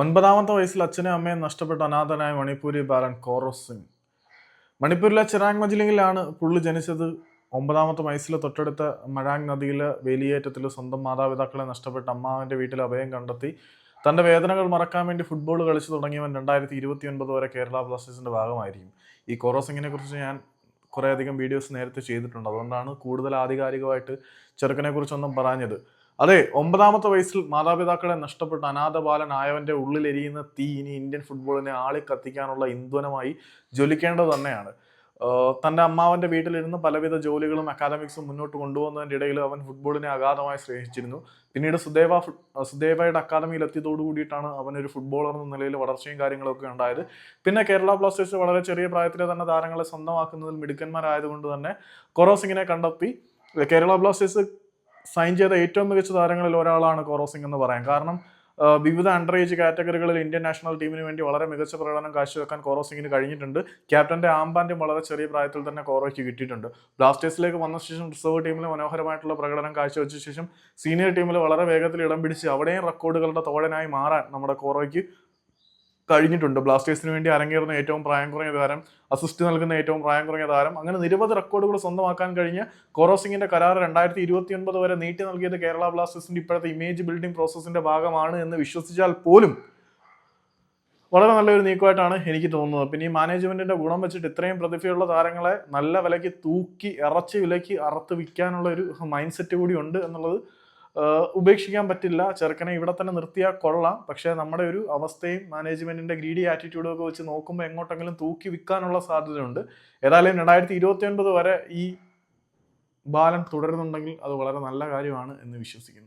ഒൻപതാമത്തെ വയസ്സിൽ അച്ഛനും അമ്മയും നഷ്ടപ്പെട്ട അനാഥനായ മണിപ്പൂരി ബാലൻ കോറോസ് സിംഗ്. മണിപ്പൂരിലെ ചിറാങ് മജിലിംഗിലാണ് പുള്ളി ജനിച്ചത്. ഒമ്പതാമത്തെ വയസ്സിൽ തൊട്ടടുത്ത മഴാങ് നദിയിലെ വേലിയേറ്റത്തിൽ സ്വന്തം മാതാപിതാക്കളെ നഷ്ടപ്പെട്ട അമ്മാവന്റെ വീട്ടിൽ അഭയം കണ്ടെത്തി. തന്റെ വേദനകൾ മറക്കാൻ വേണ്ടി ഫുട്ബോൾ കളിച്ചു തുടങ്ങിയവൻ രണ്ടായിരത്തി ഇരുപത്തി ഒൻപത് വരെ കേരള ബ്ലാസ്റ്റേഴ്സിന്റെ ഭാഗമായിരിക്കും. ഈ കോറോസിങ്ങിനെ കുറിച്ച് ഞാൻ കുറേയധികം വീഡിയോസ് നേരത്തെ ചെയ്തിട്ടുണ്ട്. അതുകൊണ്ടാണ് കൂടുതൽ ആധികാരികമായിട്ട് ചെറുക്കനെ കുറിച്ചൊന്നും പറഞ്ഞത്. അതെ ഒമ്പതാമത്തെ വയസ്സിൽ മാതാപിതാക്കളെ നഷ്ടപ്പെട്ട അനാഥ ബാലനായവന്റെ ഉള്ളിലെരിയുന്ന തീ ഇനി ഇന്ത്യൻ ഫുട്ബോളിനെ ആളി കത്തിക്കാനുള്ള ഇന്ധനമായി ജ്വലിക്കേണ്ടത് തന്നെയാണ്. തന്റെ അമ്മാവന്റെ വീട്ടിലിരുന്ന് പലവിധ ജോലികളും അക്കാദമിക്സും മുന്നോട്ട് കൊണ്ടുപോകുന്നതിന്റെ ഇടയിൽ അവൻ ഫുട്ബോളിനെ അഗാധമായി സ്നേഹിച്ചിരുന്നു. പിന്നീട് സുദേവ സുദേവയുടെ അക്കാദമിയിൽ എത്തിയതോടു കൂടിയിട്ടാണ് അവനൊരു ഫുട്ബോളർ എന്ന നിലയിൽ വളർച്ചയും കാര്യങ്ങളൊക്കെ ഉണ്ടായത്. പിന്നെ കേരള ബ്ലാസ്റ്റേഴ്സ് വളരെ ചെറിയ പ്രായത്തിലെ തന്നെ താരങ്ങളെ സ്വന്തമാക്കുന്നതിൽ മിടുക്കന്മാരായതുകൊണ്ട് തന്നെ കൊറോസിങ്ങിനെ കണ്ടെത്തി. കേരള ബ്ലാസ്റ്റേഴ്സ് സൈൻ ചെയ്ത ഏറ്റവും മികച്ച താരങ്ങളിൽ ഒരാളാണ് കോറോസിംഗ് എന്ന് പറയാം. കാരണം വിവിധ അണ്ടർ ഏജ് കാറ്റഗറികളിൽ ഇന്ത്യൻ നാഷണൽ ടീമിന് വേണ്ടി വളരെ മികച്ച പ്രകടനം കാഴ്ചവെക്കാൻ കോറോസിംഗിന് കഴിഞ്ഞിട്ടുണ്ട്. ക്യാപ്റ്റന്റെ ആംബാൻഡും വളരെ ചെറിയ പ്രായത്തിൽ തന്നെ കോറോയ്ക്ക് കിട്ടിയിട്ടുണ്ട്. ബ്ലാസ്റ്റേഴ്സിലേക്ക് വന്ന ശേഷം റിസർവ് ടീമിൽ മനോഹരമായിട്ടുള്ള പ്രകടനം കാഴ്ചവെച്ച ശേഷം സീനിയർ ടീമിൽ വളരെ വേഗത്തിൽ ഇടം പിടിച്ച് അവിടെയും റെക്കോർഡുകളുടെ തോഴനായി മാറാൻ നമ്മുടെ കോറോയ്ക്ക് കഴിഞ്ഞിട്ടുണ്ട്. ബ്ലാസ്റ്റേഴ്സിന് വേണ്ടി അരങ്ങേറുന്ന ഏറ്റവും പ്രായം കുറഞ്ഞ താരം അസിസ്റ്റ് നൽകുന്ന ഏറ്റവും പ്രായം കുറഞ്ഞ താരം അങ്ങനെ നിരവധി റെക്കോർഡുകൾ സ്വന്തമാക്കാൻ കഴിഞ്ഞ കോറോസിംഗിന്റെ കരാർ രണ്ടായിരത്തി ഇരുപത്തി ഒൻപത് വരെ നീട്ടി നൽകിയത് കേരള ബ്ലാസ്റ്റേഴ്സിന്റെ ഇപ്പോഴത്തെ ഇമേജ് ബിൽഡിംഗ് പ്രോസസ്സിന്റെ ഭാഗമാണ് എന്ന് വിശ്വസിച്ചാൽ പോലും വളരെ നല്ലൊരു നീക്കമായിട്ടാണ് എനിക്ക് തോന്നുന്നത്. പിന്നെ ഈ മാനേജ്മെന്റിന്റെ ഗുണം വെച്ചിട്ട് ഇത്രയും പ്രതിഭയുള്ള താരങ്ങളെ നല്ല വിലയ്ക്ക് തൂക്കി ഇറച്ചി വിലയ്ക്ക് അറുത്ത് വിൽക്കാനുള്ള ഒരു മൈൻഡ് സെറ്റ് കൂടി ഉണ്ട് എന്നുള്ളത് ഉപേക്ഷിക്കാൻ പറ്റില്ല. ചെറുക്കനെ ഇവിടെ തന്നെ നിർത്തിയാൽ കൊള്ളാം. പക്ഷേ നമ്മുടെ ഒരു അവസ്ഥയും മാനേജ്മെന്റിന്റെ ഗ്രീഡി ആറ്റിറ്റ്യൂഡും ഒക്കെ വെച്ച് നോക്കുമ്പോൾ എങ്ങോട്ടെങ്കിലും തൂക്കി വിൽക്കാനുള്ള സാധ്യതയുണ്ട്. ഏതായാലും രണ്ടായിരത്തി ഇരുപത്തി ഒൻപത് വരെ ഈ ബാലൻ തുടരുന്നുണ്ടെങ്കിൽ അത് വളരെ നല്ല കാര്യമാണ് എന്ന് വിശ്വസിക്കുന്നു.